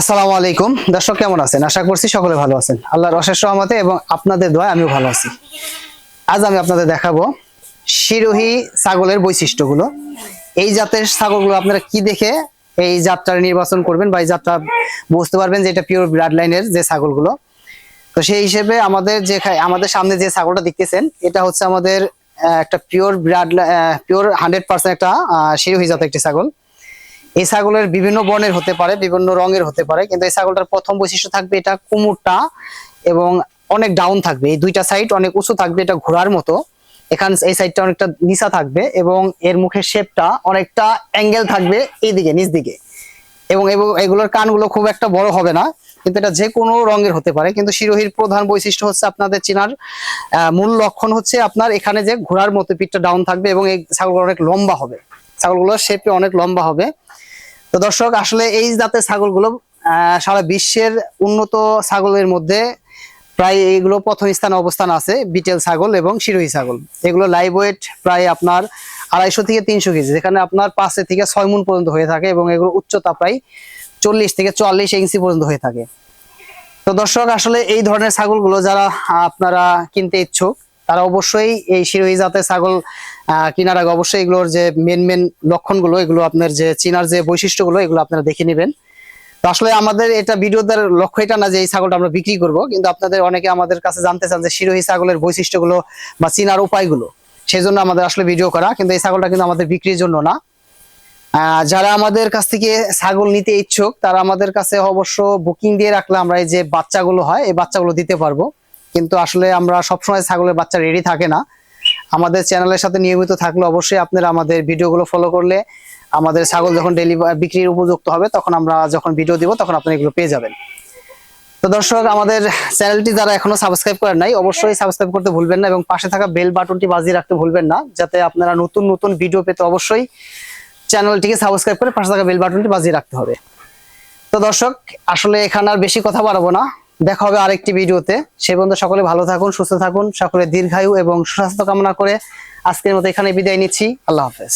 আসসালামু আলাইকুম। দর্শক, কেমন আছেন? আশা করছি সকলে ভালো আছেন। আল্লাহর অশেষ রহমতে এবং আপনাদের দোয়া আমিও ভালো আছি। আজ আমি আপনাদের দেখাবো শিরোহী ছাগলের বৈশিষ্ট্যগুলো। এই জাতের ছাগলগুলো আপনারা কি দেখে এই জাতটা নির্বাচন করবেন বা এই জাতটা বুঝতে পারবেন যে এটা পিওর ব্লাড লাইনের যে ছাগলগুলো। তো সেই হিসেবে আমাদের যে আমাদের সামনে যে ছাগলটা দেখতেছেন, এটা হচ্ছে আমাদের একটা pure blood pure hundred percent একটা শিরোহী জাতের একটি ছাগল। এই ছাগলের বিভিন্ন বর্ণের হতে পারে, বিভিন্ন রঙের হতে পারে, কিন্তু এই ছাগলটার প্রথম বৈশিষ্ট্য থাকবে এটা কুমুরটা এবং অনেক ডাউন থাকবে। এই দুইটা সাইড অনেক উঁচু থাকবে, এটা ঘোড়ার মতো। এখান এই সাইডটা অনেকটা নিচা থাকবে এবং এর মুখের শেপটা অনেকটা অ্যাঙ্গেল থাকবে এইদিকে নিচ দিকে। এবং এগুলোর কানগুলো খুব একটা বড় হবে না, কিন্তু এটা যে কোনো রঙের হতে পারে। কিন্তু শিরোহির প্রধান বৈশিষ্ট্য হচ্ছে আপনাদের চেনার মূল লক্ষণ হচ্ছে আপনার এখানে যে ঘোড়ার মতো পিঠটা ডাউন থাকবে এবং এই ছাগলগুলো অনেক লম্বা হবে। ছাগলগুলোর শেপে অনেক লম্বা হবে। তো দর্শক, আসলে এই জাতের ছাগলগুলো সারা বিশ্বের উন্নত ছাগলের মধ্যে প্রায় এগুলো প্রথম স্থানে অবস্থান আছে, বিটেল ছাগল এবং শিরোহী ছাগল। এগুলো লাইভ ওয়েট প্রায় আপনার আড়াইশো থেকে তিনশো কেজি, যেখানে আপনার পাঁচে থেকে ছয় মুন পর্যন্ত হয়ে থাকে এবং এগুলো উচ্চতা প্রায় চল্লিশ থেকে চুয়াল্লিশ ইঞ্চি পর্যন্ত হয়ে থাকে। তো দর্শক, আসলে এই ধরনের ছাগলগুলো যারা আপনারা কিনতে ইচ্ছুক তারা অবশ্যই এই শিরোহী জাতের ছাগল কেনার আগে অবশ্যই এগুলোর যে মেন মেন লক্ষণগুলো, এগুলো আপনার যে চিনার যে বৈশিষ্ট্যগুলো, এগুলো আপনারা দেখে নেবেন। তো আসলে আমাদের এটা ভিডিওদের লক্ষ্য এটা না যে এই ছাগলটা আমরা বিক্রি করব, কিন্তু আপনাদের অনেকে আমাদের কাছে জানতে চান যে শিরোহী ছাগলের বৈশিষ্ট্যগুলো বা চিনার উপায়গুলো। সেই জন্য আমাদের আসলে ভিডিও করা, কিন্তু এই ছাগলটা কিন্তু আমাদের বিক্রির জন্য না। যারা আমাদের কাছ থেকে ছাগল নিতে ইচ্ছুক, তারা আমাদের কাছে অবশ্য বুকিং দিয়ে রাখলে আমরা এই যে বাচ্চাগুলো হয়, এই বাচ্চাগুলো দিতে পারব। কিন্তু আসলে আমরা সবসময় ছাগলের বাচ্চা রেডি থাকে না। আমাদের চ্যানেলের সাথে নিয়মিত থাকলে অবশ্যই আপনারা আমাদের ভিডিওগুলো ফলো করলে আমাদের ছাগল যখন ডেলিভারি বিক্রির উপযুক্ত হবে, তখন আমরা যখন ভিডিও দিব, তখন আপনারা এগুলো পেয়ে যাবেন। তো দর্শক, আমাদের চ্যানেলটি যারা এখনও সাবস্ক্রাইব করেন নাই, অবশ্যই সাবস্ক্রাইব করতে ভুলবেন না এবং পাশে থাকা বেল বাটনটি বাজিয়ে রাখতে ভুলবেন না, যাতে আপনারা নতুন নতুন ভিডিও পেতে অবশ্যই চ্যানেলটিকে সাবস্ক্রাইব করে পাশে থাকা বেল বাটনটি বাজিয়ে রাখতে হবে। তো দর্শক, আসলে এখানে আর বেশি কথা বাড়াবো না। দেখা হবে আরেকটি ভিডিওতে। সে পর্যন্ত সকলে ভালো থাকুন, সুস্থ থাকুন, সকলে দীর্ঘায়ু এবং সুস্বাস্থ্য কামনা করে আজকের মতো এখানে বিদায় নিচ্ছি। আল্লাহ হাফেজ।